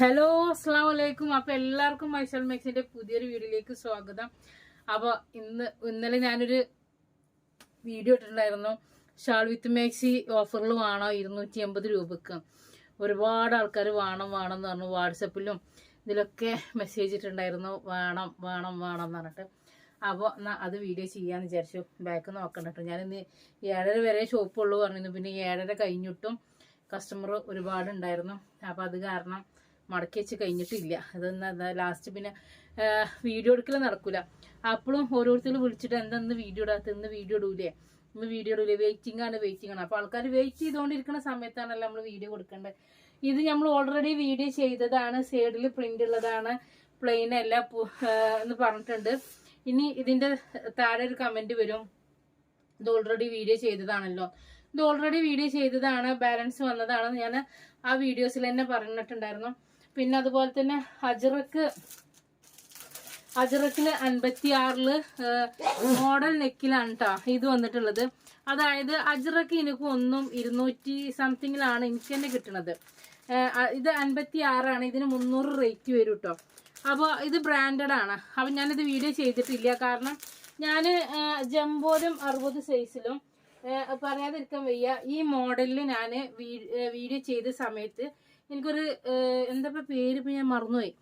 Hello അസ്സാം വലൈക്കും അപ്പൊ എല്ലാവർക്കും മൈസൽ മേക്സിന്റെ പുതിയൊരു വീഡിയോയിലേക്ക് സ്വാഗതം. അപ്പൊ ഇന്ന് ഇന്നലെ ഞാനൊരു വീഡിയോ ഇട്ടിട്ടുണ്ടായിരുന്നു. ഷാൾ വിത്ത് മേക്സി ഓഫറിൽ വേണോ? ഇരുന്നൂറ്റി എൺപത് രൂപക്ക്. ഒരുപാട് ആൾക്കാർ വേണം വേണം എന്ന് പറഞ്ഞു. വാട്സപ്പിലും ഇതിലൊക്കെ മെസ്സേജ് ഇട്ടിട്ടുണ്ടായിരുന്നു. വേണം വേണം വേണം എന്ന് പറഞ്ഞിട്ട്. അപ്പോൾ എന്നാൽ അത് വീഡിയോ ചെയ്യാന്ന് വിചാരിച്ചു. ബാക്ക് നോക്കണ്ട കേട്ടോ ഞാനിന്ന് ഏഴര വരെ ഷോപ്പുള്ളൂ പറഞ്ഞിരുന്നു. പിന്നെ ഏഴര കഴിഞ്ഞിട്ടും കസ്റ്റമർ ഒരുപാടുണ്ടായിരുന്നു. അപ്പോൾ അത് കാരണം മടക്കി വെച്ച് കഴിഞ്ഞിട്ടില്ല. അതെന്നാ ലാസ്റ്റ് പിന്നെ വീഡിയോ എടുക്കലും നടക്കൂല. അപ്പോഴും ഓരോരുത്തരും വിളിച്ചിട്ട് എന്തെന്ന് വീഡിയോ ഇടാത്ത? ഇന്ന് വീഡിയോ ഇടൂലേ? ഇന്ന് വീഡിയോ ഇടൂലേ? വെയിറ്റിംഗ് ആണ് വെയിറ്റിംഗ് ആണ്. അപ്പോൾ ആൾക്കാർ വെയിറ്റ് ചെയ്തുകൊണ്ടിരിക്കുന്ന സമയത്താണല്ലോ നമ്മൾ വീഡിയോ കൊടുക്കേണ്ടത് ഇത് നമ്മൾ ഓൾറെഡി വീഡിയോ ചെയ്തതാണ് സൈഡിൽ പ്രിന്റ് ഉള്ളതാണ് പ്ലെയിൻ അല്ല എന്ന് പറഞ്ഞിട്ടുണ്ട്. ഇനി ഇതിന്റെ താഴെ ഒരു കമന്റ് വരും. ഇത് ഓൾറെഡി വീഡിയോ ചെയ്തതാണല്ലോ. ഇത് ഓൾറെഡി വീഡിയോ ചെയ്തതാണ് ബാലൻസ് വന്നതാണ്. ഞാൻ ആ വീഡിയോസിൽ തന്നെ പറഞ്ഞിട്ടുണ്ടായിരുന്നു. പിന്നെ അതുപോലെ തന്നെ അജറക്ക് അജറക്കിൽ അൻപത്തി ആറിൽ മോഡൽ നെക്കിലാണ് കേട്ടോ ഇത് വന്നിട്ടുള്ളത്. അതായത് അജറക്ക് എനിക്ക് ഒന്നും ഇരുന്നൂറ്റി സംതിങ്ങിലാണ് എനിക്ക് തന്നെ കിട്ടുന്നത് ഇത് അൻപത്തി ആറാണ് ഇതിന് മുന്നൂറ് റേറ്റ് വരും കേട്ടോ അപ്പോൾ ഇത് ബ്രാൻഡഡ് ആണ്. അപ്പം ഞാനിത് വീഡിയോ ചെയ്തിട്ടില്ല. കാരണം ഞാൻ ജംബോലും അറുപത് സൈസിലും പറയാതിരിക്കാൻ വയ്യ. ഈ മോഡലിൽ ഞാൻ വീഡിയോ ചെയ്ത സമയത്ത് എനിക്കൊരു എന്താ പേര് ഇപ്പൊ ഞാൻ മറന്നുപോയി.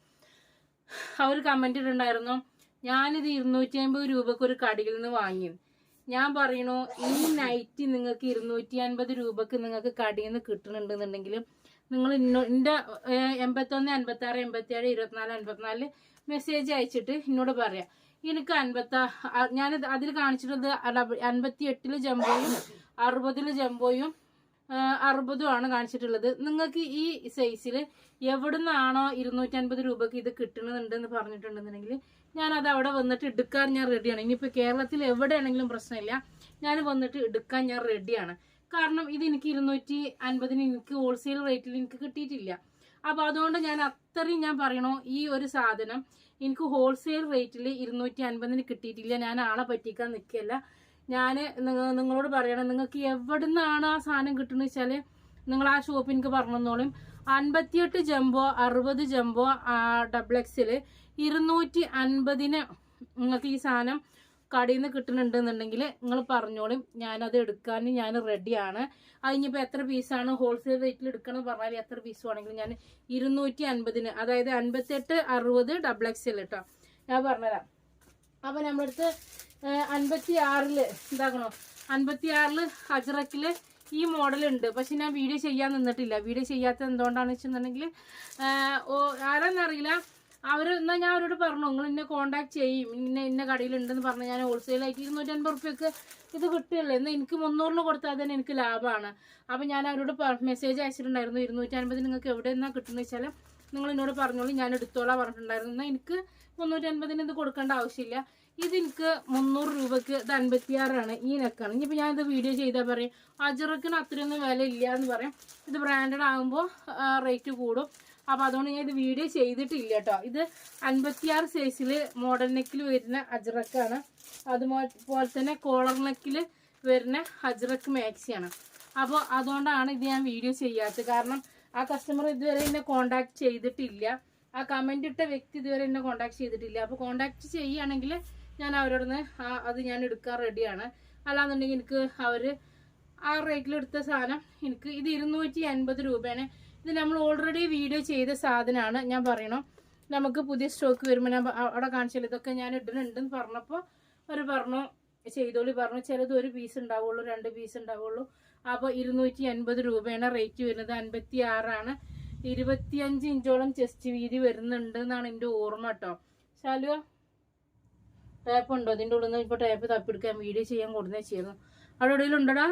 അവർ കമന്റ് ഇട്ടുണ്ടായിരുന്നു ഞാനിത് ഇരുന്നൂറ്റി അമ്പത് രൂപക്ക് ഒരു കടയിൽ നിന്ന് വാങ്ങി. ഞാൻ പറയണു ഈ നൈറ്റ് നിങ്ങൾക്ക് ഇരുന്നൂറ്റി അൻപത് രൂപക്ക് നിങ്ങൾക്ക് കടയിൽ നിന്ന് കിട്ടുന്നുണ്ടെന്നുണ്ടെങ്കിൽ നിങ്ങൾ എന്റെ എൺപത്തൊന്ന് എൺപത്തി ഏഴ് ഇരുപത്തിനാല് അൻപത്തിനാല് മെസ്സേജ് അയച്ചിട്ട് എന്നോട് പറയാം എനിക്ക് അൻപത്താ ഞാൻ അതിൽ കാണിച്ചിട്ടുള്ളത് അൻപത്തി എട്ടിൽ ജംബോയും അറുപതിൽ ജംബോയും അറുപതും ആണ് കാണിച്ചിട്ടുള്ളത്. നിങ്ങൾക്ക് ഈ സൈസിൽ എവിടുന്നാണോ ഇരുന്നൂറ്റൻപത് രൂപക്ക് ഇത് കിട്ടുന്നുണ്ടെന്ന് പറഞ്ഞിട്ടുണ്ടെന്നുണ്ടെങ്കിൽ ഞാൻ അത് അവിടെ വന്നിട്ട് എടുക്കാൻ ഞാൻ റെഡിയാണ് ഇനിയിപ്പോൾ കേരളത്തിൽ എവിടെയാണെങ്കിലും പ്രശ്നമില്ല. ഞാൻ വന്നിട്ട് എടുക്കാൻ ഞാൻ റെഡിയാണ് കാരണം ഇത് എനിക്ക് ഇരുന്നൂറ്റി അൻപതിന് എനിക്ക് ഹോൾസെയിൽ റേറ്റിൽ എനിക്ക് കിട്ടിയിട്ടില്ല. അപ്പം അതുകൊണ്ട് ഞാൻ അത്രയും ഞാൻ പറയണോ ഈ ഒരു സാധനം എനിക്ക് ഹോൾസെയിൽ റേറ്റിൽ ഇരുന്നൂറ്റി അൻപതിന് കിട്ടിയിട്ടില്ല. ഞാൻ ആളെ പറ്റിക്കാൻ നിൽക്കല്ല ഞാൻ നിങ്ങളോട് പറയണം നിങ്ങൾക്ക് എവിടെ നിന്നാണ് ആ സാധനം കിട്ടുന്നത് വെച്ചാൽ നിങ്ങൾ ആ ഷോപ്പ് എനിക്ക് പറഞ്ഞോളും അൻപത്തിയെട്ട് ജംബോ അറുപത് ജംബോ ഡബിൾ എക്സിൽ ഇരുന്നൂറ്റി അൻപതിന് നിങ്ങൾക്ക് ഈ സാധനം കടയിൽ നിന്ന് കിട്ടുന്നുണ്ടെന്നുണ്ടെങ്കിൽ നിങ്ങൾ പറഞ്ഞോളും. ഞാനത് എടുക്കാൻ ഞാൻ റെഡിയാണ് അതിനിപ്പോൾ എത്ര പീസാണ് ഹോൾസെയിൽ റേറ്റിൽ എടുക്കണം പറഞ്ഞാൽ എത്ര പീസ് വേണമെങ്കിലും ഞാൻ ഇരുന്നൂറ്റി അൻപതിന് അതായത് അൻപത്തെട്ട് അറുപത് ഡബിൾ എക്സ് കേട്ടോ ഞാൻ പറഞ്ഞുതരാം അപ്പോൾ നമ്മളടുത്ത് അൻപത്തി ആറിൽ എന്താക്കണോ? അൻപത്തി ആറിൽ അജറക്കിൽ ഈ മോഡലുണ്ട്. പക്ഷെ ഞാൻ വീഡിയോ ചെയ്യാൻ നിന്നിട്ടില്ല. വീഡിയോ ചെയ്യാത്തത് എന്തുകൊണ്ടാണെന്ന് വെച്ചിട്ടുണ്ടെങ്കിൽ ഓ ആരാന്നറിയില്ല അവർ എന്നാൽ ഞാൻ അവരോട് പറഞ്ഞു നിങ്ങൾ എന്നെ കോണ്ടാക്ട് ചെയ്യും. ഇന്ന ഇന്ന കടയിലുണ്ടെന്ന് പറഞ്ഞു ഞാൻ ഹോൾസെയിലായിട്ട് ഇരുന്നൂറ്റൻപത് റുപ്യക്ക് ഇത് കിട്ടുകയല്ലേ? എന്നാൽ എനിക്ക് മുന്നൂറിന് കൊടുത്താൽ തന്നെ എനിക്ക് ലാഭമാണ്. അപ്പം ഞാൻ അവരോട് മെസ്സേജ് അയച്ചിട്ടുണ്ടായിരുന്നു ഇരുന്നൂറ്റൻപത് നിങ്ങൾക്ക് എവിടെ നിന്നാണ് കിട്ടുന്നത് വെച്ചാൽ നിങ്ങൾ എന്നോട് പറഞ്ഞോളൂ. ഞാൻ എടുത്തോളാം പറഞ്ഞിട്ടുണ്ടായിരുന്നു. എന്നാൽ എനിക്ക് മുന്നൂറ്റൻപതിന് ഇത് കൊടുക്കേണ്ട ആവശ്യമില്ല. ഇത് എനിക്ക് മുന്നൂറ് രൂപക്ക് ഇത് അൻപത്തിയാറാണ് ഈ നെക്കാണ്. ഇനിയിപ്പോൾ ഞാനിത് വീഡിയോ ചെയ്താൽ പറയും അജറക്കിന് അത്രയൊന്നും വില ഇല്ല എന്ന് പറയും. ഇത് ബ്രാൻഡഡ് ആകുമ്പോൾ റേറ്റ് കൂടും. അപ്പോൾ അതുകൊണ്ട് ഞാൻ ഇത് വീഡിയോ ചെയ്തിട്ടില്ല കേട്ടോ ഇത് അൻപത്തിയാറ് സൈസിൽ മോഡൽ നെക്കിൽ വരുന്ന അജറക്കാണ്. അതുപോലെ തന്നെ കോളർ നെക്കിൽ വരുന്ന അജറക്ക് മാക്സിയാണ് അപ്പോൾ അതുകൊണ്ടാണ് ഇത് ഞാൻ വീഡിയോ ചെയ്യാത്തത്. കാരണം ആ കസ്റ്റമർ ഇതുവരെ എന്നെ കോണ്ടാക്ട് ചെയ്തിട്ടില്ല. ആ കമന്റ് ഇട്ട വ്യക്തി ഇതുവരെ എന്നെ കോണ്ടാക്ട് ചെയ്തിട്ടില്ല. അപ്പോൾ കോണ്ടാക്ട് ചെയ്യുകയാണെങ്കിൽ ഞാൻ അവരോടൊന്ന് അത് ഞാൻ എടുക്കാൻ റെഡിയാണ് അല്ലാന്നുണ്ടെങ്കിൽ എനിക്ക് അവർ ആ റേറ്റിൽ എടുത്ത സാധനം എനിക്ക് ഇത് ഇരുന്നൂറ്റി അൻപത് രൂപയാണ്. ഇത് നമ്മൾ ഓൾറെഡി വീഡിയോ ചെയ്ത സാധനമാണ്. ഞാൻ പറയണം? നമുക്ക് പുതിയ സ്റ്റോക്ക് വരുമ്പോൾ ഞാൻ അവിടെ കാണിച്ചാൽ ഇതൊക്കെ ഞാൻ ഇടുന്നുണ്ടെന്ന് പറഞ്ഞപ്പോൾ അവർ പറഞ്ഞു ചെയ്തോളി പറഞ്ഞു. ചിലത് ഒരു പീസ് ഉണ്ടാവുള്ളൂ രണ്ട് പീസ് ഉണ്ടാവുള്ളൂ. അപ്പോൾ ഇരുന്നൂറ്റി അൻപത് രൂപയാണ് റേറ്റ് വരുന്നത്. അൻപത്തി ആറാണ് ഇരുപത്തിയഞ്ച് ഇഞ്ചോളം ചെസ്റ്റ് വീതി വരുന്നുണ്ട് എന്നാണ് എന്റെ ഓർമ്മ കേട്ടോ. ശാലുവ? ടാപ്പ് ഉണ്ടോ? അതിന്റെ ഉള്ളിൽ നിന്ന് ഇപ്പോൾ ടാപ്പ് തപ്പിയെടുക്കാൻ വീഡിയോ ചെയ്യാൻ കൊടുന്നേ ചെയ്യുന്നു. അവിടെ എവിടെയെങ്കിലും ഉണ്ടോടാ?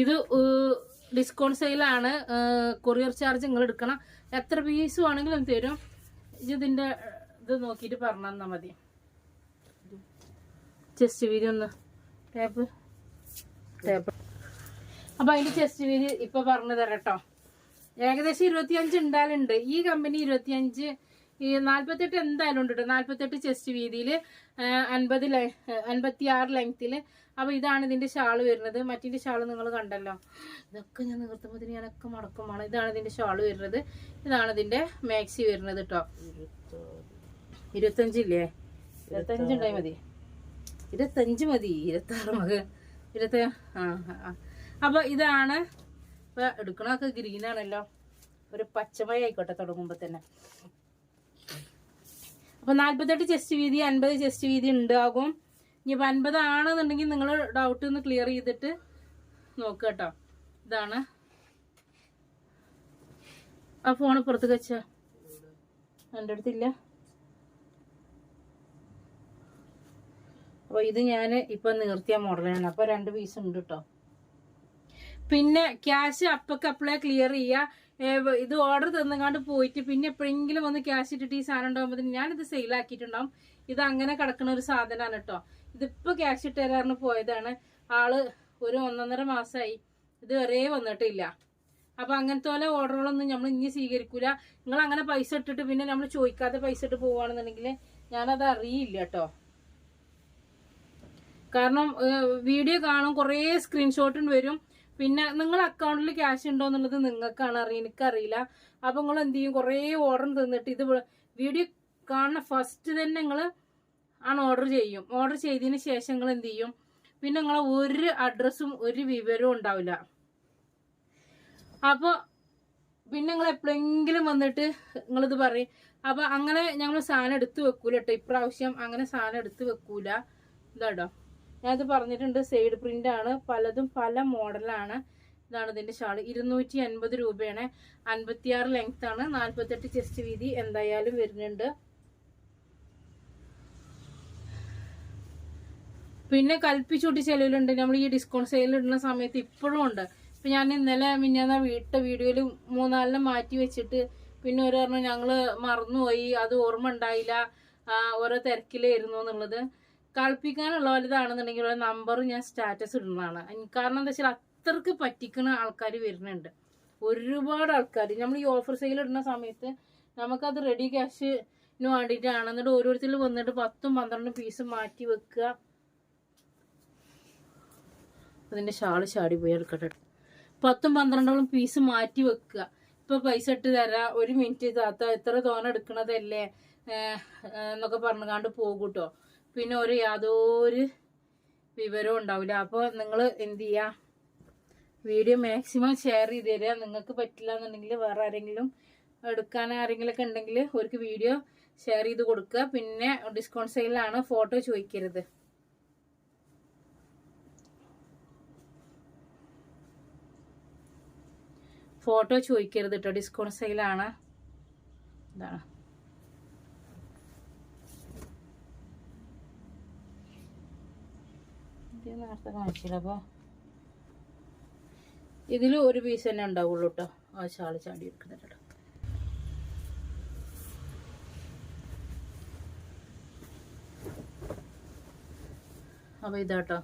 ഇത് ഡിസ്കൗണ്ട് സെയിലാണ് കൊറിയർ ചാർജ് നിങ്ങൾ എടുക്കണം. എത്ര പീസ് വേണമെങ്കിലും തരും. ഇത് ഇതിന്റെ ഇത് നോക്കിയിട്ട് പറഞ്ഞു തന്നാൽ മതി. ചെസ്റ്റ് വീതി ഒന്ന് ടാപ്പ് ടാപ്പ് അപ്പം അതിന്റെ ചെസ്റ്റ് വീതി ഇപ്പോൾ പറഞ്ഞു തരാം കേട്ടോ. ഏകദേശം ഇരുപത്തിയഞ്ച് ഉണ്ടാലുണ്ട് ഈ കമ്പനി ഇരുപത്തിയഞ്ച് ഈ നാൽപ്പത്തെട്ട് എന്തായാലും ഉണ്ട് കേട്ടോ നാൽപ്പത്തെട്ട് ചെസ്റ്റ് വീതിയിൽ അൻപത് അൻപത്തി ആറ് ലെങ്ത്തിൽ അപ്പോൾ ഇതാണ് ഇതിന്റെ ഷാൾ വരുന്നത്. മറ്റിന്റെ ഷാൾ നിങ്ങൾ കണ്ടല്ലോ. ഇതൊക്കെ ഞാൻ നിർത്തുമ്പോൾ ഞാനൊക്കെ മടക്കമാണ് ഇതാണ് ഇതിന്റെ ഷാൾ വരുന്നത്. ഇതാണ് ഇതിന്റെ മാക്സി വരുന്നത് കേട്ടോ ഇരുപത്തഞ്ചില്ലേ ഇരുപത്തഞ്ച് ഉണ്ടായി മതി. ഇരുപത്തഞ്ച് മതി. ഇരുപത്താറ് മക. ഇരുപത്തി ആ അപ്പോൾ ഇതാണ് ഇപ്പം എടുക്കണമൊക്കെ ഗ്രീൻ ആണല്ലോ. ഒരു പച്ചമയ ആയിക്കോട്ടെ തുടങ്ങുമ്പോൾ തന്നെ. അപ്പോൾ നാൽപ്പത്തെട്ട് ചെസ്റ്റ് വീതി അൻപത് ചെസ്റ്റ് വീതി ഉണ്ടാകും. ഇനി ഇനിയിപ്പോൾ അൻപതാണെന്നുണ്ടെങ്കിൽ നിങ്ങൾ ഡൗട്ട് ഒന്ന് ക്ലിയർ ചെയ്തിട്ട് നോക്കുക കേട്ടോ. ഇതാണ്. ആ ഫോൺ പുറത്ത് വെച്ച. എന്റെ അടുത്തില്ല. അപ്പോൾ ഇത് ഞാൻ ഇപ്പം നിർത്തിയ മോഡലാണ് അപ്പോൾ രണ്ട് പീസ് ഉണ്ട് കേട്ടോ. പിന്നെ ക്യാഷ് അപ്പൊക്കെ അപ്ലൈ ക്ലിയർ ചെയ്യുക ഇത് ഓർഡർ തന്നങ്ങാണ്ട് പോയിട്ട് പിന്നെ എപ്പോഴെങ്കിലും ഒന്ന് ക്യാഷ് ഇട്ടിട്ട് ഈ സാധനം ഉണ്ടാകുമ്പോൾ ഞാനിത് സെയിലാക്കിയിട്ടുണ്ടാവും ഇത് അങ്ങനെ കിടക്കുന്ന ഒരു സാധനമാണ് കേട്ടോ ഇതിപ്പോൾ ക്യാഷ് ഇട്ട് തരാറിന് പോയതാണ്. ആൾ ഒരു ഒന്നൊന്നര മാസമായി ഇതുവരെ വന്നിട്ടില്ല. അപ്പൊ അങ്ങനത്തെ പോലെ ഓർഡറുകളൊന്നും നമ്മൾ ഇനി സ്വീകരിക്കൂല. നിങ്ങൾ അങ്ങനെ പൈസ ഇട്ടിട്ട് പിന്നെ നമ്മൾ ചോദിക്കാതെ പൈസ ഇട്ട് പോവാണെന്നുണ്ടെങ്കിൽ ഞാനത് അറിയില്ല കേട്ടോ കാരണം വീഡിയോ കാണും കുറേ സ്ക്രീൻഷോട്ടും വരും. പിന്നെ നിങ്ങൾ അക്കൗണ്ടിൽ ക്യാഷ് ഉണ്ടോ എന്നുള്ളത് നിങ്ങൾക്കാണ് അറിയുക എനിക്കറിയില്ല. അപ്പം നിങ്ങൾ എന്ത് ചെയ്യും? കുറേ ഓർഡർ തന്നിട്ട് ഇത് വീഡിയോ കാണുന്ന ഫസ്റ്റ് തന്നെ നിങ്ങൾ ആണ് ഓർഡർ ചെയ്യും. ഓർഡർ ചെയ്തതിന് ശേഷം നിങ്ങൾ എന്ത് ചെയ്യും? പിന്നെ നിങ്ങളെ ഒരു അഡ്രസ്സും ഒരു വിവരവും ഉണ്ടാവില്ല. അപ്പോൾ പിന്നെ നിങ്ങൾ എപ്പോഴെങ്കിലും വന്നിട്ട് നിങ്ങളിത് പറയും. അപ്പോൾ അങ്ങനെ ഞങ്ങൾ സാധനം എടുത്ത് വെക്കൂല കേട്ടോ ഇപ്രാവശ്യം അങ്ങനെ സാധനം എടുത്ത് വെക്കൂല. ഇതാട്ടോ ഞാനത് പറഞ്ഞിട്ടുണ്ട് സൈഡ് പ്രിന്റ് ആണ്. പലതും പല മോഡലാണ് ഇതാണ് ഇതിന്റെ ഷാൾ ഇരുന്നൂറ്റി അൻപത് രൂപയാണ്. അൻപത്തിയാറ് ലെങ്ത് ആണ്. നാല്പത്തെട്ട് ചെസ്റ്റ് വീതി എന്തായാലും വരുന്നുണ്ട്. പിന്നെ കൽപ്പിച്ചൂട്ടി ചെലവിലുണ്ട്. നമ്മൾ ഈ ഡിസ്കൗണ്ട് സെയിൽ ഇടുന്ന സമയത്ത് ഇപ്പോഴും ഉണ്ട്. ഇപ്പൊ ഞാൻ ഇന്നലെ മിന്നാന്ന വീട്ട വീഡിയോയിൽ മൂന്നാലിനെ മാറ്റി വെച്ചിട്ട് പിന്നെ ഒരു പറഞ്ഞു ഞങ്ങൾ മറന്നുപോയി. അത് ഓർമ്മ ഉണ്ടായില്ല. ഓരോ തിരക്കിലായിരുന്നു എന്നുള്ളത്. കളിപ്പിക്കാനുള്ള വലുതാണെന്നുണ്ടെങ്കിൽ ഉള്ള നമ്പർ ഞാൻ സ്റ്റാറ്റസ് ഇടുന്നതാണ്. കാരണം എന്താ വെച്ചാൽ അത്രയ്ക്ക് പറ്റിക്കുന്ന ആൾക്കാർ വരുന്നുണ്ട്. ഒരുപാട് ആൾക്കാർ നമ്മൾ ഈ ഓഫർ സെയിൽ ഇടുന്ന സമയത്ത് നമുക്കത് റെഡി ക്യാഷിന് വേണ്ടിയിട്ടാണ്. എന്നിട്ട് ഓരോരുത്തരിൽ വന്നിട്ട് പത്തും പന്ത്രണ്ടും പീസ് മാറ്റി വെക്കുക. അതിന്റെ ഷാൾ ചാടി പോയി എടുക്കട്ടെ പത്തും പന്ത്രണ്ടോളം പീസ് മാറ്റി വെക്കുക. ഇപ്പൊ പൈസ ഇട്ട് തരാ. ഒരു മിനിറ്റ് താത്ത എത്ര തോന എടുക്കണതല്ലേ? എന്നൊക്കെ പറഞ്ഞുകാണ്ട് പോകുട്ടോ. പിന്നെ ഒരു യാതൊരു വിവരവും ഉണ്ടാവില്ല. അപ്പോൾ നിങ്ങൾ എന്ത് ചെയ്യുക വീഡിയോ മാക്സിമം ഷെയർ ചെയ്ത് തരിക നിങ്ങൾക്ക് പറ്റില്ല എന്നുണ്ടെങ്കിൽ വേറെ ആരെങ്കിലും എടുക്കാൻ ആരെങ്കിലുമൊക്കെ ഉണ്ടെങ്കിൽ അവർക്ക് വീഡിയോ ഷെയർ ചെയ്ത് കൊടുക്കുക. പിന്നെ ഡിസ്കൗണ്ട് സെയിലാണ് ഫോട്ടോ ചോദിക്കരുത്. ഫോട്ടോ ചോദിക്കരുത് കേട്ടോ ഡിസ്കൗണ്ട് സെയിലാണ് ഇതാണ് ഇത് നേരത്തെ കാണിച്ചില്ല അപ്പോൾ ഇതിൽ ഒരു പീസ് തന്നെ ഉണ്ടാവുള്ളൂ കേട്ടോ ആ ചാൾ ചാടി എടുക്കുന്നുണ്ട് അപ്പൊ അപ്പോൾ ഇതാട്ടോ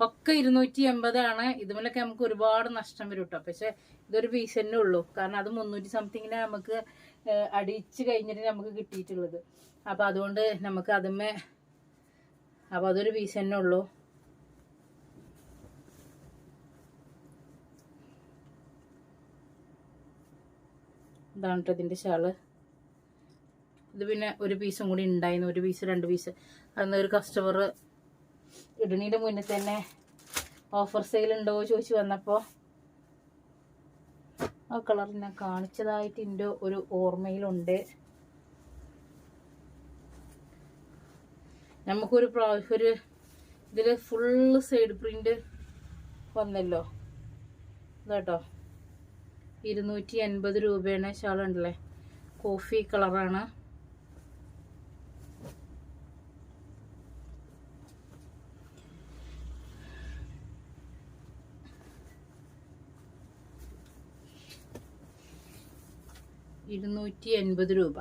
ഒക്കെ ഇരുന്നൂറ്റി എൺപതാണ് ഇതുമല്ലൊക്കെ നമുക്ക് ഒരുപാട് നഷ്ടം വരും കേട്ടോ പക്ഷെ ഇതൊരു പീസ് തന്നെ ഉള്ളൂ. കാരണം അത് മുന്നൂറ്റി സംതിങ്ങിനെ നമുക്ക് അടിച്ച് കഴിഞ്ഞിട്ട് നമുക്ക് കിട്ടിയിട്ടുള്ളത്. അപ്പൊ അതുകൊണ്ട് നമുക്ക് അതുമേ അപ്പം അതൊരു പീസ് തന്നെ ഉള്ളൂ. ഇതാണ് ഇതിന്റെ ഷാൾ ഇത് പിന്നെ ഒരു പീസും കൂടി ഉണ്ടായിരുന്നു. ഒരു പീസ് രണ്ട് പീസ് അന്ന് ഒരു കസ്റ്റമർ ഇടണീന്റെ മുന്നേ തന്നെ ഓഫർ സെയിൽ ഉണ്ടോ ചോദിച്ചു വന്നപ്പോൾ ആ കളർ ഞാൻ കാണിച്ചതായിട്ട് എന്റെ ഒരു ഓർമ്മയിലുണ്ട്. നമുക്കൊരു പ്രാവശ്യം ഒരു ഇതിൽ ഫുള്ള് സൈഡ് പ്രിന്റ് വന്നല്ലോ. ഇതാട്ടോ. ഇരുന്നൂറ്റി എൺപത് രൂപയാണ് ഷാൾ ഉണ്ടല്ലേ കോഫി കളറാണ്. ഇരുന്നൂറ്റി എൺപത് രൂപ.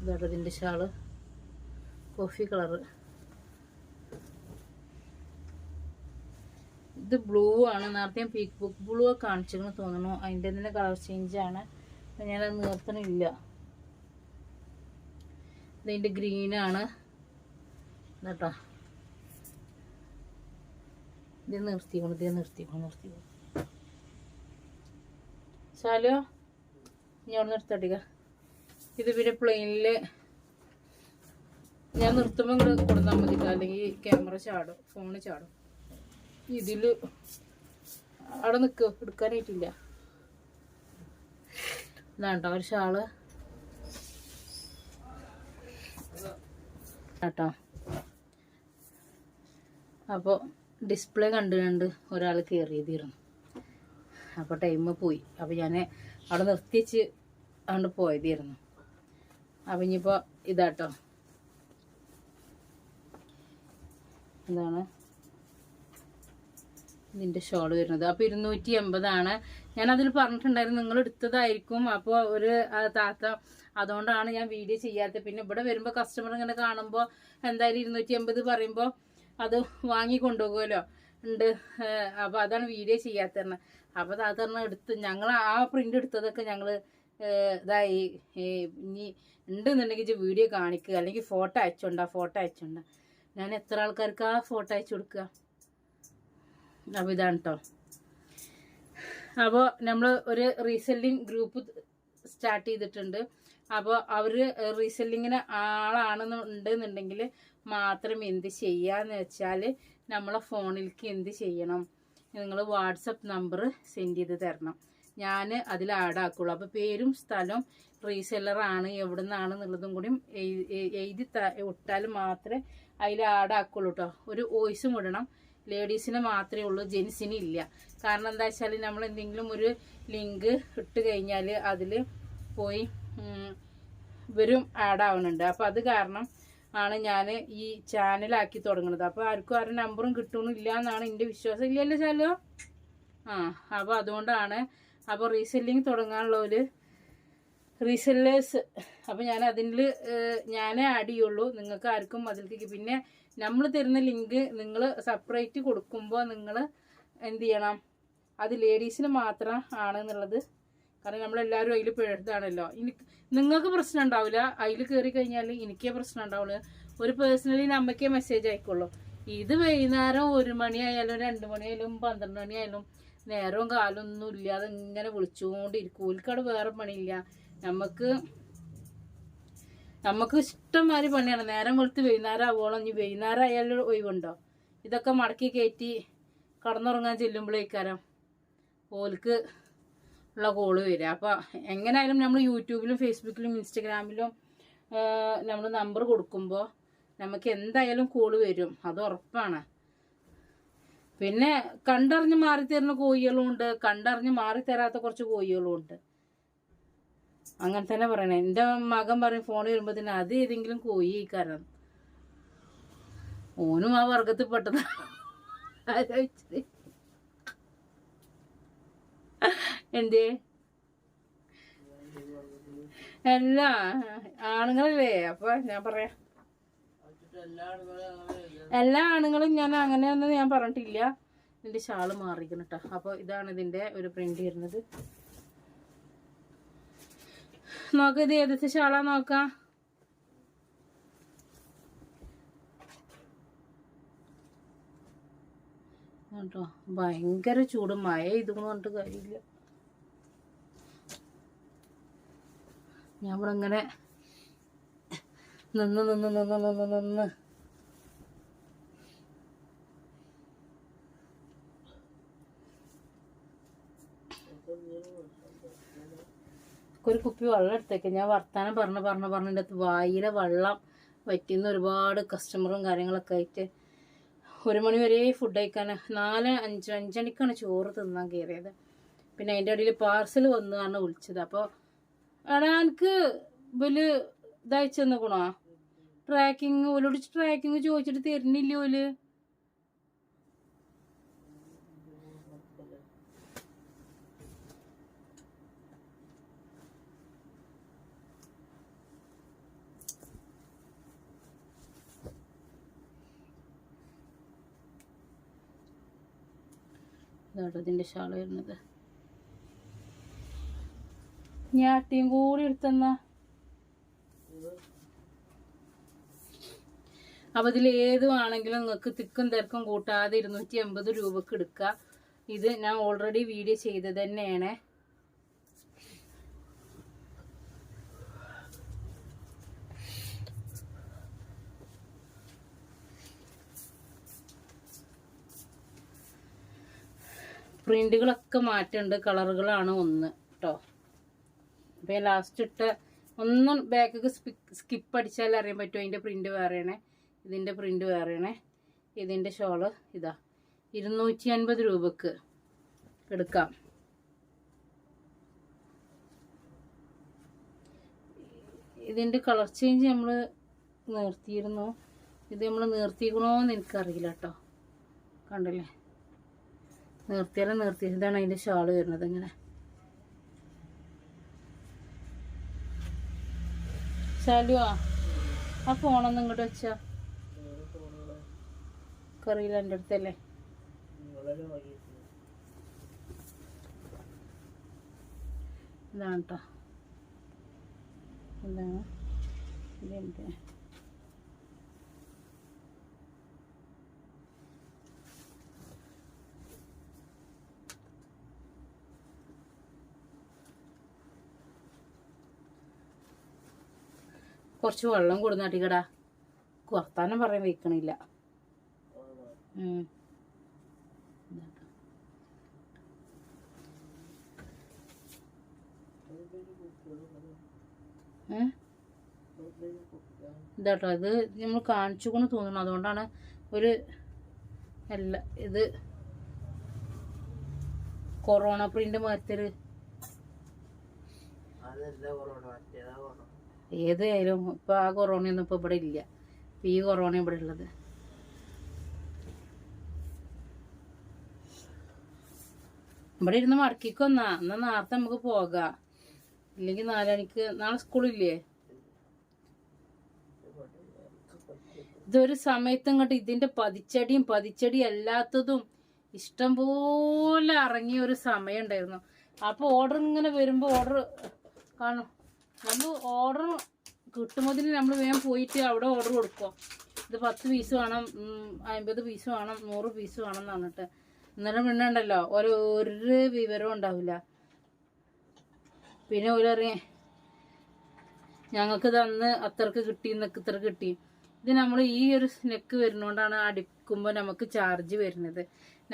ഇതാണ് ഇതിന്റെ ഷാൾ. കോഫി കളർ ഇത് ബ്ലൂ ആണ്. നേരത്തെ ഞാൻ പീക്ക് ബുക്ക് ബ്ലൂ ഒക്കെ കാണിച്ചെന്ന് തോന്നുന്നു. അതിന്റെ തന്നെ കളർ ചേഞ്ച് ആണ്. അപ്പം ഞാനത് നിർത്തണില്ല. ഇതിന്റെ ഗ്രീനാണ് കേട്ടോ ഇത് നിർത്തിക്കണം ഇത് നിർത്തിക്കണം നിർത്തിക്കണം ശാലോ ഞാൻ നിർത്തട്ടിക്ക ഇത് പിന്നെ പ്ലെയിനിൽ ഞാൻ നിർത്തുമ്പോൾ ഇങ്ങോട്ട് കൊടുത്താൽ മതി. അല്ലെങ്കിൽ ക്യാമറ ചാടും ഫോണ് ചാടും. ഇതിൽ അവിടെ നിൽക്കുക എടുക്കാനായിട്ടില്ല. ഇതാണ്ടോ ഒരു ഷാൾ? കേട്ടോ അപ്പോൾ ഡിസ്പ്ലേ കണ്ടു കണ്ട് ഒരാൾ കയറിയതിരുന്നു അപ്പോൾ ടൈം പോയി. അപ്പോൾ ഞാൻ അവിടെ നിർത്തിച്ച് അങ്ങോട്ട് പോയതായിരുന്നു. അപ്പം ഇനിയിപ്പോൾ ഇതാട്ടോ. ഇതാണ് ഇതിന്റെ ഷോൾ വരുന്നത്. അപ്പോൾ ഇരുന്നൂറ്റി എൺപതാണ് ഞാൻ അതിൽ പറഞ്ഞിട്ടുണ്ടായിരുന്നു നിങ്ങൾ എടുത്തതായിരിക്കും. അപ്പോൾ ഒരു താത്ത അതുകൊണ്ടാണ് ഞാൻ വീഡിയോ ചെയ്യാത്തത്. പിന്നെ ഇവിടെ വരുമ്പോൾ കസ്റ്റമർ ഇങ്ങനെ കാണുമ്പോൾ എന്തായാലും ഇരുന്നൂറ്റി എൺപത് പറയുമ്പോൾ അത് വാങ്ങി കൊണ്ടുപോകുമല്ലോ. ഉണ്ട് അപ്പോൾ അതാണ് വീഡിയോ ചെയ്യാത്തത് അപ്പോൾ താത്ത തന്നെ എടുത്ത് ഞങ്ങൾ ആ പ്രിന്റ് എടുത്തതൊക്കെ ഞങ്ങൾ ഇതായി. ഇനി ഉണ്ടെന്നുണ്ടെങ്കിൽ വീഡിയോ കാണിക്കുക അല്ലെങ്കിൽ ഫോട്ടോ അയച്ചോണ്ട ഫോട്ടോ അയച്ചോണ്ട. ഞാൻ എത്ര ആൾക്കാർക്ക് ആ ഫോട്ടോ അയച്ചു കൊടുക്കുക അപ്പോൾ ഇതാണ് കേട്ടോ അപ്പോൾ നമ്മൾ ഒരു റീസെല്ലിംഗ് ഗ്രൂപ്പ് സ്റ്റാർട്ട് ചെയ്തിട്ടുണ്ട്. അപ്പോൾ അവർ റീസെല്ലിങ്ങിന് ആളാണെന്നുണ്ടെന്നുണ്ടെങ്കിൽ മാത്രം എന്ത് ചെയ്യാന്ന് വെച്ചാൽ നമ്മളെ ഫോണിലേക്ക് എന്ത് ചെയ്യണം? നിങ്ങൾ വാട്സപ്പ് നമ്പർ സെൻഡ് ചെയ്ത് തരണം. ഞാൻ അതിൽ ആഡ് ആക്കുള്ളൂ. അപ്പോൾ പേരും സ്ഥലവും റീസെല്ലറാണ് എവിടെ നിന്നാണെന്നുള്ളതും കൂടി എഴുതി ഇട്ടാൽ മാത്രമേ അതിൽ ആഡ് ആക്കുള്ളൂ കേട്ടോ ഒരു വോയിസും ഇടണം. ലേഡീസിന് മാത്രമേ ഉള്ളൂ ജെൻസിന് ഇല്ല. കാരണം എന്താ വെച്ചാൽ നമ്മൾ എന്തെങ്കിലും ഒരു ലിങ്ക് ഇട്ട് കഴിഞ്ഞാൽ അതിൽ പോയി ഇവരും ആവുന്നുണ്ട്. അപ്പോൾ അത് കാരണം ആണ് ഞാൻ ഈ ചാനലാക്കി തുടങ്ങുന്നത്. അപ്പോൾ ആർക്കും ആരുടെ നമ്പറും കിട്ടുന്നില്ല എന്നാണ് എന്റെ വിശ്വാസം. ഇല്ലല്ലോ ചാലോ ആ അപ്പോൾ അതുകൊണ്ടാണ് അപ്പോൾ റീസെല്ലിങ് തുടങ്ങാനുള്ള ഒരു റീസെല്ലേഴ്സ് അപ്പോൾ ഞാൻ അതിൽ ഞാനേ ആഡ് ചെയ്യുള്ളൂ. നിങ്ങൾക്ക് ആർക്കും അതിലേക്ക് പിന്നെ നമ്മൾ തരുന്ന ലിങ്ക് നിങ്ങൾ സെപ്പറേറ്റ് കൊടുക്കുമ്പോൾ നിങ്ങൾ എന്ത് ചെയ്യണം? അത് ലേഡീസിന് മാത്രം ആണെന്നുള്ളത് കാരണം നമ്മളെല്ലാവരും അതിൽ പെഴുതാണല്ലോ എനിക്ക് നിങ്ങൾക്ക് പ്രശ്നം ഉണ്ടാവില്ല അതിൽ കയറി കഴിഞ്ഞാൽ എനിക്കേ പ്രശ്നം ഉണ്ടാവുള്ളൂ. ഒരു പേഴ്സണലി നമ്മക്കേ മെസ്സേജ് ആയിക്കോളൂ ഇത് വൈകുന്നേരം ഒരു മണിയായാലും രണ്ട് മണിയായാലും പന്ത്രണ്ട് മണിയായാലും നേരവും കാലം ഒന്നും ഇല്ലാതെ ഇങ്ങനെ വിളിച്ചുകൊണ്ടിരിക്കും ഓൽക്കവിടെ വേറെ പണിയില്ല. നമുക്ക് നമുക്ക് ഇഷ്ടംമാതിരി പണിയാണ്. നേരം വെളുത്ത് വൈകുന്നേരം ആവോളം ഇനി വൈകുന്നേരം ആയാലും ഒഴിവുണ്ടോ? ഇതൊക്കെ മടക്കി കയറ്റി കടന്നുറങ്ങാൻ ചെല്ലുമ്പോഴേക്കാരം ഓൽക്ക് ഉള്ള കോൾ വരിക. അപ്പോൾ എങ്ങനെയായാലും നമ്മൾ യൂട്യൂബിലും ഫേസ്ബുക്കിലും ഇൻസ്റ്റഗ്രാമിലും നമ്മൾ നമ്പർ കൊടുക്കുമ്പോൾ നമുക്ക് എന്തായാലും കോൾ വരും. അത് ഉറപ്പാണ്. പിന്നെ കണ്ടറിഞ്ഞ് മാറി തരുന്ന കോഴികളും ഉണ്ട് കണ്ടറിഞ്ഞ് മാറി തരാത്ത കുറച്ച് കോഴികളും ഉണ്ട് അങ്ങനെ തന്നെ പറയണേ. എന്റെ മകൻ പറയും ഫോൺ വരുമ്പോൾ തന്നെ അത് ഏതെങ്കിലും കോഴി കാരണം. ഓനും ആ വർഗത്തിൽ പെട്ടതാണ് എന്തേ? അല്ല ആണുങ്ങളല്ലേ? അപ്പൊ ഞാൻ പറയാം. ആണുങ്ങളും ഞാൻ അങ്ങനെയൊന്നും ഞാൻ പറഞ്ഞിട്ടില്ല. ഇതിന്റെ ഷാൾ മാറിക്കണം കേട്ടോ അപ്പൊ ഇതാണ് ഇതിന്റെ ഒരു പ്രിന്റ് വരുന്നത്. നോക്ക ഇത് ഏതൊക്കെ ഷാളാ നോക്കാം? ഭയങ്കര ചൂട്. മഴ ഇതൊന്നും പറഞ്ഞിട്ട് കാര്യമില്ല. ഞാൻ ഇവിടെ ഇങ്ങനെ നിന്ന് നിന്ന് നിന്ന് നിന്ന് നിന്ന് ഒരു കുപ്പി വെള്ളം എടുത്തേക്ക്. ഞാൻ വർത്താനം പറഞ്ഞ് പറഞ്ഞ് പറഞ്ഞിട്ട് വായിലെ വെള്ളം വറ്റിന്ന് ഒരുപാട് കസ്റ്റമറും കാര്യങ്ങളൊക്കെ ആയിട്ട് ഒരു മണി വരെ ഫുഡ് കഴിക്കാൻ നാല് അഞ്ച് അഞ്ചണിക്കാണ് ചോറ് തിന്നാൻ കയറിയത് പിന്നെ അതിന്റെ ഇടയിൽ പാർസൽ വന്നു കാരണം വിളിച്ചത്. അപ്പോൾ എടാ എനിക്ക് ഇവൽ ഇതയച്ചു തന്നേക്കണോ ട്രാക്കിങ് ഓലോട് ട്രാക്കിങ് ചോദിച്ചിട്ട് തരുന്നില്ല ഓൽ? ഇതാട്ടോ ഇതിന്റെ ഷാൾ വരുന്നത്. ഞാട്ടിയും കൂടി എടുത്തെന്ന? അപ്പൊ ഇതിൽ ഏതുവാണെങ്കിലും നിങ്ങൾക്ക് തിക്കും തിരക്കും കൂട്ടാതെ ഇരുന്നൂറ്റി എൺപത് രൂപക്ക് എടുക്കുക ഇത് ഞാൻ ഓൾറെഡി വീഡിയോ ചെയ്തത് തന്നെയാണ്. പ്രിന്റുകളൊക്കെ മാറ്റുണ്ട് കളറുകളാണ് ഒന്ന് കേട്ടോ അപ്പോൾ ലാസ്റ്റ് ഇട്ട ഒന്നും ബാക്കൊക്കെ സ്കിപ്പ് അടിച്ചാൽ അറിയാൻ പറ്റുമോ അതിന്റെ പ്രിന്റ് വേറെയാണേ. ഇതിന്റെ പ്രിന്റ് വേറെയാണേ. ഇതിന്റെ ഷോൾ ഇതാ. ഇരുന്നൂറ്റി അൻപത് രൂപക്ക് എടുക്കാം. ഇതിന്റെ കളർ ചേഞ്ച് നമ്മൾ നിർത്തിയിരുന്നു. ഇത് നമ്മൾ നിർത്തിക്കണോന്ന് എനിക്കറിയില്ല കേട്ടോ കണ്ടില്ലേ? നിർത്തിയാലും നിർത്തി. ഇതാണ് അതിന്റെ ഷാൾ വരുന്നത് ഇങ്ങനെ. ശാലുവാ ആ ഫോണൊന്നും ഇങ്ങോട്ട് വെച്ചാ. കറിയില്ല എന്റെ അടുത്തല്ലേ? ഇതാണ് കേട്ടോ ഇതാണ്. കുറച്ച് വെള്ളം കൊടുന്നാട്ടിക്കടാ. വർത്താനം പറയാൻ വെക്കണില്ല. ഇതാട്ടോ. ഇത് നമ്മൾ കാണിച്ചു കൊണ്ട് തോന്നുന്നു. അതുകൊണ്ടാണ് ഒരു അല്ല ഇത് കൊറോണ പ്രിന്റ് മാറ്റൽ ഏതായാലും ഇപ്പൊ ആ കൊറോണയൊന്നും ഇപ്പൊ ഇവിടെ ഇല്ല. ഇപ്പൊ ഈ കൊറോണ ഇവിടെ ഉള്ളത്. ഇവിടെ ഇരുന്ന് മടക്കിക്കൊന്നാ എന്നാ. നേരത്തെ നമുക്ക് പോകാം. ഇല്ലെങ്കിൽ നാലണിക്ക് നാളെ സ്കൂളില്ലേ ഇതൊരു സമയത്ത് ഇങ്ങോട്ട് ഇതിന്റെ പതിച്ചടിയും പതിച്ചടി അല്ലാത്തതും ഇഷ്ടം പോലെ ഇറങ്ങിയ ഒരു സമയം ഉണ്ടായിരുന്നു. അപ്പൊ ഓർഡർ ഇങ്ങനെ വരുമ്പോ ഓർഡർ കാണും. നമ്മൾ ഓർഡർ കിട്ടുമ്പോൾ നമ്മൾ വേഗം പോയിട്ട് അവിടെ ഓർഡർ കൊടുക്കുക. ഇത് പത്ത് പീസ് വേണം അമ്പത് പീസ് വേണം നൂറ് പീസ് വേണം എന്ന് പറഞ്ഞിട്ട്. അന്നേരം പിന്നെ ഉണ്ടല്ലോ ഒരു ഒരു വിവരവും ഉണ്ടാവില്ല പിന്നെ ഓരറിയ ഞങ്ങൾക്ക് തന്ന് അത്രയ്ക്ക് കിട്ടി എന്നൊക്കെ ഇത്ര കിട്ടി. ഇത് നമ്മൾ ഈ ഒരു നെക്ക് വരുന്നോണ്ടാണ് അടിക്കുമ്പോൾ നമുക്ക് ചാർജ് വരുന്നത്.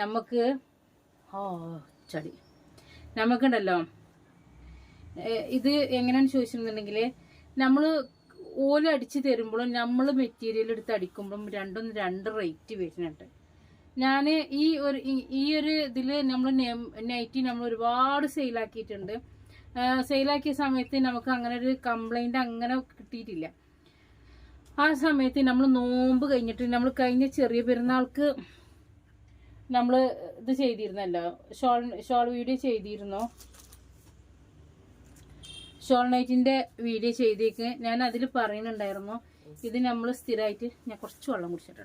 നമുക്ക് ഓ ചടി നമുക്കുണ്ടല്ലോ. ഇത് എങ്ങനെയാണ് ചോദിച്ചിട്ടുണ്ടെങ്കിൽ നമ്മൾ ഓല അടിച്ച് തരുമ്പോഴും നമ്മൾ മെറ്റീരിയൽ എടുത്ത് അടിക്കുമ്പോഴും രണ്ടും രണ്ട് റേറ്റ് വരുന്നുണ്ട് ഞാൻ ഈ ഒരു ഈ- ഒരു ഇതിൽ നമ്മൾ നൈറ്റി നമ്മൾ ഒരുപാട് സെയിലാക്കിയിട്ടുണ്ട് സെയിലാക്കിയ സമയത്ത് നമുക്ക് അങ്ങനെ ഒരു കംപ്ലൈന്റ് അങ്ങനെ കിട്ടിയിട്ടില്ല. ആ സമയത്ത് നമ്മൾ നോമ്പ് കഴിഞ്ഞിട്ട് നമ്മൾ കഴിഞ്ഞ ചെറിയ പെരുന്നാൾക്ക് നമ്മൾ ഇത് ചെയ്തിരുന്നല്ലോ. ഷോൾ ഷോൾ വീഡിയോ ചെയ്തിരുന്നോ. ഷോൾ വീഡിയോ ചെയ്തേക്ക്. ഞാൻ അതിൽ പറയുന്നുണ്ടായിരുന്നു. ഇത് നമ്മൾ സ്ഥിരമായിട്ട് ഞാൻ കുറച്ച് വെള്ളം കുടിച്ചിട്ട്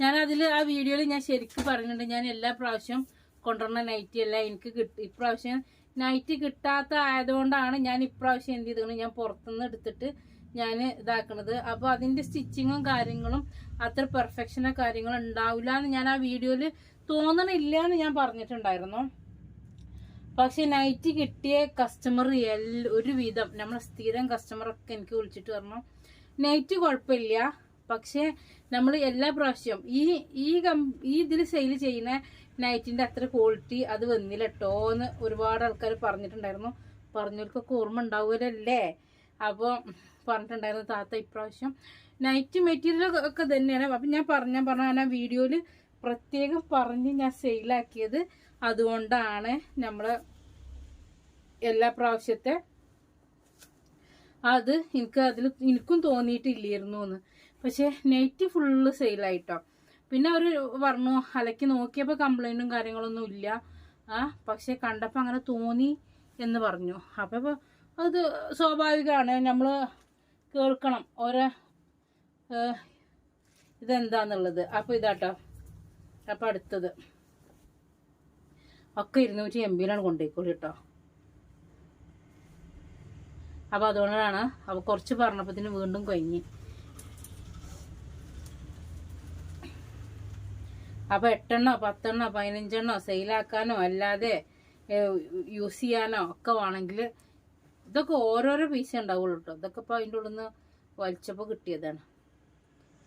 ഞാൻ അതിൽ ആ വീഡിയോയിൽ ഞാൻ ശരിക്കും പറയുന്നുണ്ട്. ഞാൻ എല്ലാ പ്രാവശ്യം കൊണ്ടുവരുന്ന നൈറ്റി അല്ല എനിക്ക് കിട്ടി. ഇപ്രാവശ്യം നൈറ്റ് കിട്ടാത്ത ആയതുകൊണ്ടാണ് ഞാൻ ഇപ്രാവശ്യം എന്ത് ചെയ്തത് ഞാൻ പുറത്തുനിന്ന് എടുത്തിട്ട് ഞാൻ ഇതാക്കണത്. അപ്പോൾ അതിന്റെ സ്റ്റിച്ചിങ്ങും കാര്യങ്ങളും അത്ര പെർഫെക്ഷനോ കാര്യങ്ങളും ഉണ്ടാവില്ല എന്ന് ഞാൻ ആ വീഡിയോയിൽ തോന്നണില്ല എന്ന് ഞാൻ പറഞ്ഞിട്ടുണ്ടായിരുന്നു. പക്ഷെ നൈറ്റ് കിട്ടിയ കസ്റ്റമർ ഒരുവിധം നമ്മൾ സ്ഥിരം കസ്റ്റമറൊക്കെ എനിക്ക് വിളിച്ചിട്ട് പറഞ്ഞു നൈറ്റ് കുഴപ്പമില്ല. പക്ഷേ നമ്മൾ എല്ലാ പ്രാവശ്യം ഈ ഈ കം ഈ ഇതിൽ സെയിൽ ചെയ്യുന്ന നൈറ്റിന്റെ അത്ര ക്വാളിറ്റി അത് വന്നില്ല കേട്ടോ എന്ന് ഒരുപാട് ആൾക്കാർ പറഞ്ഞിട്ടുണ്ടായിരുന്നു. പറഞ്ഞവർക്കൊക്കെ ഓർമ്മ ഉണ്ടാവുമല്ലേ അപ്പോൾ പറഞ്ഞിട്ടുണ്ടായിരുന്നു താത്ത ഇപ്രാവശ്യം. നൈറ്റ് മെറ്റീരിയൽ ഒക്കെ തന്നെയാണ് അപ്പം ഞാൻ പറഞ്ഞ പറഞ്ഞ വീഡിയോയിൽ പ്രത്യേകം പറഞ്ഞ് ഞാൻ സെയിലാക്കിയത് അതുകൊണ്ടാണ് നമ്മൾ എല്ലാ പ്രാവശ്യത്തെ അത് എനിക്ക് അതിൽ എനിക്കും തോന്നിയിട്ടില്ലായിരുന്നു എന്ന്. പക്ഷെ നെറ്റ് ഫുള്ള് സെയിലായിട്ടോ പിന്നെ അവർ പറഞ്ഞു അലക്കി നോക്കിയപ്പോൾ കംപ്ലൈന്റും കാര്യങ്ങളൊന്നും ഇല്ല. ആ പക്ഷെ കണ്ടപ്പോൾ അങ്ങനെ തോന്നി എന്ന് പറഞ്ഞു. അപ്പോൾ അത് സ്വാഭാവികമാണ്. നമ്മൾ കേൾക്കണം. ഓരോ ഇതെന്താന്നുള്ളത്. അപ്പോൾ ഇതാട്ടോ. അപ്പോൾ അടുത്തത്. ഒക്കെ ഇരുന്നൂറ്റി എം ബിയിലാണ് കൊണ്ടുപോയിക്കോളൂ കേട്ടോ അപ്പോൾ അതുകൊണ്ടാണ് അപ്പോൾ കുറച്ച് പറഞ്ഞപ്പോൾ വീണ്ടും കൊഞ്ഞി അപ്പോൾ എട്ടെണ്ണോ പത്തെണ്ണോ പതിനഞ്ചെണ്ണോ സെയിലാക്കാനോ അല്ലാതെ യൂസ് ചെയ്യാനോ ഒക്കെ വേണമെങ്കിൽ ഇതൊക്കെ ഓരോരോ പീസേ ഉണ്ടാവുള്ളൂ കേട്ടോ ഇതൊക്കെ ഇപ്പോൾ അതിന്റെ ഉള്ളിൽ നിന്ന് വലിച്ചപ്പോൾ കിട്ടിയതാണ്.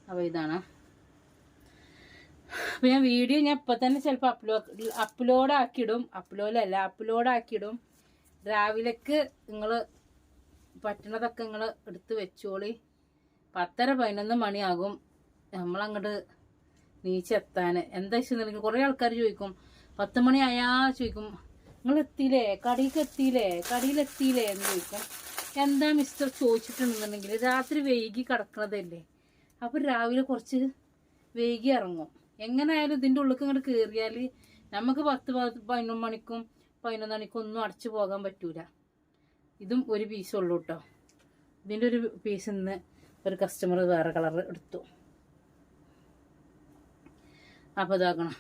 അപ്പോൾ ഇതാണ്. അപ്പോൾ ഞാൻ വീഡിയോ ഞാൻ ഇപ്പം തന്നെ ചിലപ്പോൾ അപ്ലോഡ് അപ്ലോഡ് ആക്കിയിടും. അപ്ലോഡല്ല അപ്ലോഡ് ആക്കിയിടും. രാവിലേക്ക് നിങ്ങൾ പറ്റണതൊക്കെ നിങ്ങൾ എടുത്ത് വെച്ചോളി. പത്തര പതിനൊന്ന് മണിയാകും. നമ്മളങ്ങോട്ട് നീച്ചെത്താൻ. എന്താ നിങ്ങൾ കുറേ ആൾക്കാർ ചോദിക്കും. പത്ത് മണി ആയാ ചോദിക്കും. നിങ്ങൾ എത്തിയില്ലേ കടിക്ക് എത്തിയില്ലേ കടിയിലെത്തിയില്ലേ എന്ന് ചോദിക്കും. എന്താ മിസ്റ്റർ ചോദിച്ചിട്ടുണ്ടെന്നുണ്ടെങ്കിൽ രാത്രി വൈകി കിടക്കണതല്ലേ. അപ്പോൾ രാവിലെ കുറച്ച് വൈകി ഇറങ്ങും. എങ്ങനെയായാലും ഇതിന്റെ ഉള്ളിൽ ഇങ്ങോട്ട് കയറിയാൽ നമുക്ക് പത്ത് പതിനൊന്ന് മണിക്കും പതിനൊന്ന് മണിക്കും ഒന്നും അടച്ചു പോകാൻ പറ്റൂല. ഇതും ഒരു പീസേ ഉള്ളൂ കേട്ടോ ഇതിന്റെ ഒരു പീസ് ഇന്ന് ഒരു കസ്റ്റമർ വേറെ കളർ എടുത്തു. അപ്പോൾ ഇതാക്കണം.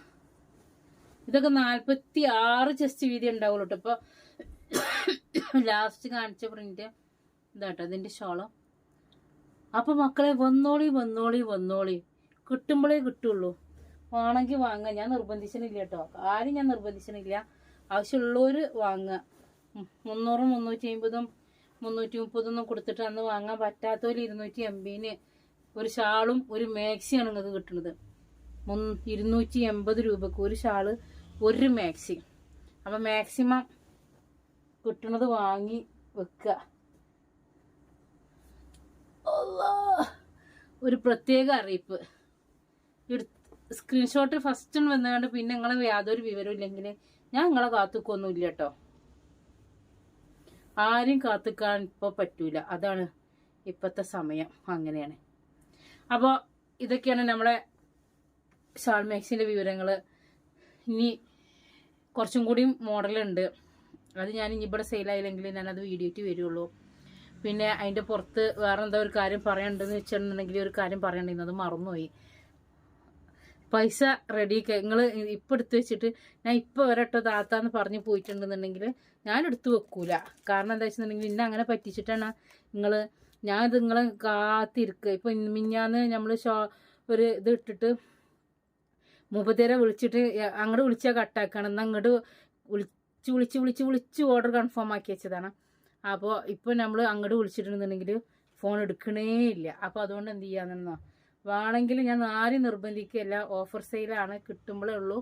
ഇതൊക്കെ നാൽപ്പത്തി ആറ് ചെസ്റ്റ് വീതി ഉണ്ടാവുള്ളൂ കേട്ടോ ലാസ്റ്റ് കാണിച്ച പ്രിന്റ് ഇതാട്ടോ അതിന്റെ ഷോളം അപ്പോൾ മക്കളെ വന്നോളി വന്നോളി വന്നോളി. കിട്ടുമ്പോഴേ കിട്ടുള്ളൂ. വേണമെങ്കിൽ വാങ്ങുക. ഞാൻ നിർബന്ധിച്ചണില്ല കേട്ടോ ആരും ഞാൻ നിർബന്ധിച്ചണില്ല. ആവശ്യമുള്ളവർ വാങ്ങുക. മുന്നൂറും മുന്നൂറ്റി അമ്പതും മുന്നൂറ്റി മുപ്പതൊന്നും കൊടുത്തിട്ട് അന്ന് വാങ്ങാൻ പറ്റാത്തവർ ഇരുന്നൂറ്റി എൺപതിന് ഒരു ഷാളും ഒരു മാക്സിയാണ് നിങ്ങൾക്ക് കിട്ടുന്നത് ഇരുന്നൂറ്റി എൺപത് രൂപക്ക് ഒരു ഷാൾ ഒരു മാക്സി. അപ്പം മാക്സിമം കിട്ടുന്നത് വാങ്ങി വെക്കുക. ഒരു പ്രത്യേക അറിയിപ്പ്. സ്ക്രീൻഷോട്ട് ഫസ്റ്റ് വന്നുകൊണ്ട് പിന്നെ നിങ്ങളെ യാതൊരു വിവരവും ഇല്ലെങ്കിൽ ഞാൻ നിങ്ങളെ കാത്തുക്കൊന്നുമില്ല കേട്ടോ ആരും കാത്തുക്കാൻ ഇപ്പോൾ പറ്റൂല. അതാണ് ഇപ്പോഴത്തെ സമയം. അങ്ങനെയാണ്. അപ്പോൾ ഇതൊക്കെയാണ് നമ്മളെ ഷാൾ മാക്സിന്റെ വിവരങ്ങൾ ഇനി കുറച്ചും കൂടി മോഡലുണ്ട്. അത് ഞാൻ ഇനി ഇവിടെ സെയിലായില്ലെങ്കിൽ ഞാനത് വീഡിയോയ്ക്ക് വരുള്ളൂ. പിന്നെ അതിന്റെ പുറത്ത് വേറെ എന്താ ഒരു കാര്യം പറയണ്ടെന്ന് വെച്ചിട്ടുണ്ടെങ്കിൽ ഒരു കാര്യം പറയണ്ടിരുന്നത് അത് മറന്നുപോയി. പൈസ റെഡി നിങ്ങൾ ഇപ്പം എടുത്ത് വെച്ചിട്ട് ഞാൻ ഇപ്പോൾ വരട്ടോ താത്താന്ന് പറഞ്ഞ് പോയിട്ടുണ്ടെന്നുണ്ടെങ്കിൽ ഞാൻ എടുത്ത് വെക്കൂല. കാരണം എന്താ വെച്ചിട്ടുണ്ടെങ്കിൽ ഇന്നെ അങ്ങനെ പറ്റിച്ചിട്ടാണ് നിങ്ങൾ ഞാൻ നിങ്ങളെ കാത്തിരിക്കുക. ഇപ്പം മിഞ്ഞാന്ന് നമ്മൾ ഷോ ഒരു ഇത് ഇട്ടിട്ട് മുപ്പത്തേരെ വിളിച്ചിട്ട് അങ്ങോട്ട് വിളിച്ചാൽ കട്ടാക്കണം. എന്നാൽ അങ്ങോട്ട് വിളിച്ച് വിളിച്ച് വിളിച്ച് വിളിച്ച് ഓർഡർ കൺഫേം ആക്കി വെച്ചതാണ്. അപ്പോൾ ഇപ്പോൾ നമ്മൾ അങ്ങോട്ട് വിളിച്ചിട്ടുണ്ടെന്നുണ്ടെങ്കിൽ ഫോൺ എടുക്കണേ ഇല്ല. അപ്പോൾ അതുകൊണ്ട് എന്ത് ചെയ്യാമെന്നോ വേണമെങ്കിൽ ഞാൻ ആരും നിർബന്ധിക്കുകയല്ല ഓഫർ സെയിലാണ് കിട്ടുമ്പോഴേ ഉള്ളൂ.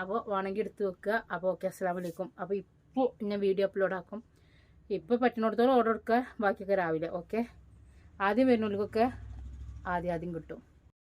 അപ്പോൾ വേണമെങ്കിൽ എടുത്ത് വെക്കുക. അപ്പോൾ ഓക്കെ അസ്സാം വലൈക്കും അപ്പോൾ ഇപ്പോൾ ഞാൻ വീഡിയോ അപ്ലോഡ് ആക്കും. ഇപ്പോൾ പറ്റുന്നിടത്തോളം ഓർഡർ എടുക്കുക. ബാക്കിയൊക്കെ രാവിലെ ഓക്കെ ആദ്യം വരുന്നവർക്കൊക്കെ ആദ്യം ആദ്യം കിട്ടും.